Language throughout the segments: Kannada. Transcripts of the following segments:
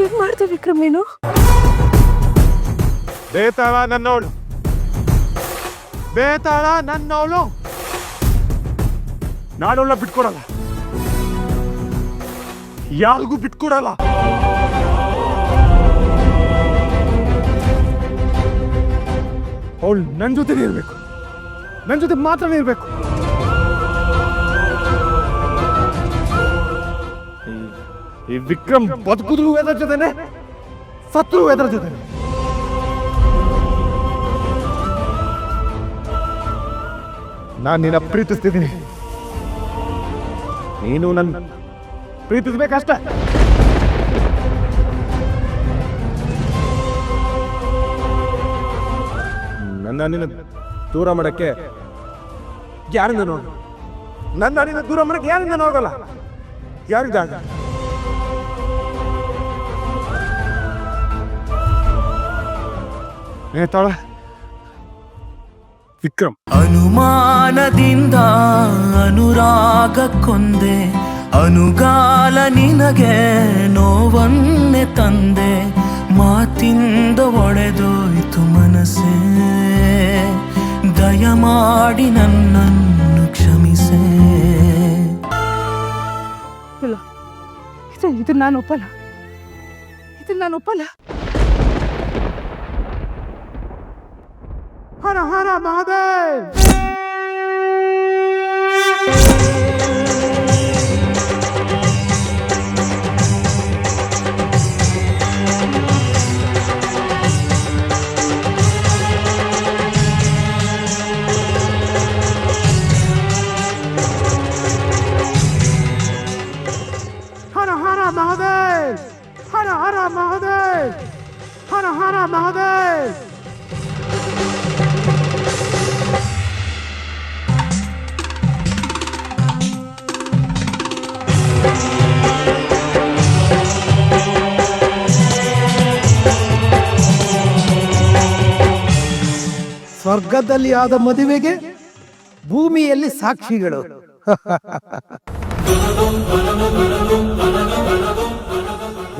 ಏನ್ ಮಾಡ್ದೆ ವಿಕ್ರಮ್ ನೀನು? ಬೇತಾಳ ನನ್ನವಳು ಬೇತಾಳ ನನ್ನವಳು ನಾನವಳ ಬಿಟ್ಕೊಡಲ್ಲ. ಯಾರಿಗೂ ಬಿಟ್ಕೊಡಲ್ಲ. ಅವಳು ನನ್ನ ಜೊತೆ ಇರಬೇಕು. ನನ್ನ ಜೊತೆ ಮಾತ್ರನೇ ಇರಬೇಕು. ಈ ವಿಕ್ರಮ್ ಬದುಕುದ್ರು ಎದರ ಜೊತೆನೆ? ಸತ್ರು ಎದರ ಜೊತೆನೆ? ನಾನು ನಿನ್ನ ಪ್ರೀತಿಸ್ತಿದ್ದೀನಿ. ನೀನು ನನ್ನ ಪ್ರೀತಿಸ್ಬೇಕಷ್ಟ ನನ್ನ ನಿನ್ನ ದೂರ ಮಾಡಕ್ಕೆ ಯಾರಿಂದ ನೋಡು ನನ್ನ ನಿನ್ನ ದೂರ ಮಾಡಕ್ಕೆ ಯಾರಿಂದ ನೋಡಲ್ಲ ಯಾರಿದಾಗ ನೇತಾಳ ವಿಕ್ರಮ್. ಅನುಮಾನದಿಂದ ಅನುರಾಗಕ್ಕೊಂದೆ ಅನುಗಾಲ ನಿನಗೆ ನೋವನ್ನೇ ತಂದೆ ಮಾತಿಂದ ಒಡೆದೋಯ್ತು ಮನಸ್ಸೇ. ದಯಮಾಡಿ ನನ್ನನ್ನು ಕ್ಷಮಿಸೆ. ಇಲ್ಲ ಇದು ನಾನು ಒಪ್ಪಲ್ಲ. ಇದು ನಾನು ಒಪ್ಪಲ್ಲ. হর Hara Mahadev Mahadev! Hara Hara Mahadev! Hara Hara Mahadev! ಸ್ವರ್ಗದಲ್ಲಿ ಆದ ಮದುವೆಗೆ ಭೂಮಿಯಲ್ಲಿ ಸಾಕ್ಷಿಗಳು.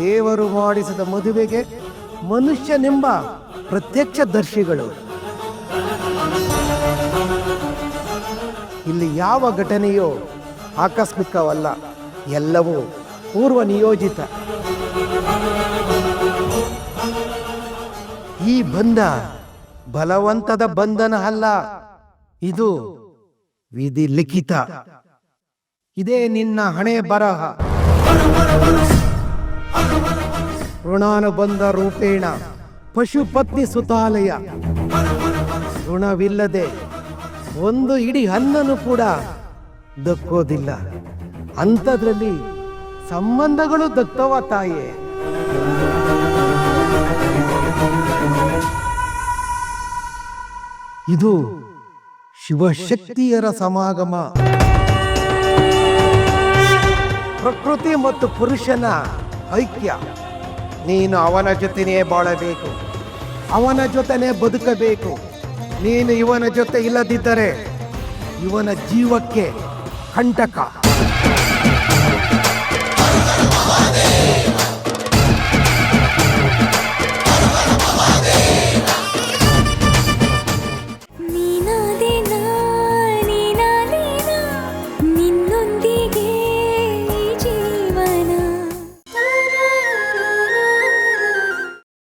ದೇವರು ಮಾಡಿಸಿದ ಮದುವೆಗೆ ಮನುಷ್ಯನೆಂಬ ಪ್ರತ್ಯಕ್ಷ ದರ್ಶಿಗಳು. ಇಲ್ಲಿ ಯಾವ ಘಟನೆಯೂ ಆಕಸ್ಮಿಕವಲ್ಲ, ಎಲ್ಲವೂ ಪೂರ್ವ ನಿಯೋಜಿತ. ಈ ಬಂಧ ಬಲವಂತದ ಬಂಧನ ಅಲ್ಲ. ಇದು ವಿಧಿ ಲಿಖಿತ. ಇದೇ ನಿನ್ನ ಹಣೆ ಬರಹ. ಋಣಾನುಬಂಧ ರೂಪೇಣ. ಪಶುಪತ್ನಿ ಸುತಾಲಯ. ಋಣವಿಲ್ಲದೆ ಒಂದು ಇಡೀ ಹನ್ನನ್ನು ಕೂಡ ದಕ್ಕೋದಿಲ್ಲ. ಅಂಥದ್ರಲ್ಲಿ ಸಂಬಂಧಗಳು ದತ್ತವ ತಾಯೇ. ಇದು ಶಿವಶಕ್ತಿಯರ ಸಮಾಗಮ. ಪ್ರಕೃತಿ ಮತ್ತು ಪುರುಷನ ಐಕ್ಯ. ನೀನು ಅವನ ಜೊತೆಯೇ ಬಾಳಬೇಕು. ಅವನ ಜೊತೆನೆ ಬದುಕಬೇಕು. ನೀನು ಇವನ ಜೊತೆ ಇಲ್ಲದಿದ್ದರೆ ಇವನ ಜೀವಕ್ಕೆ ಕಂಟಕ.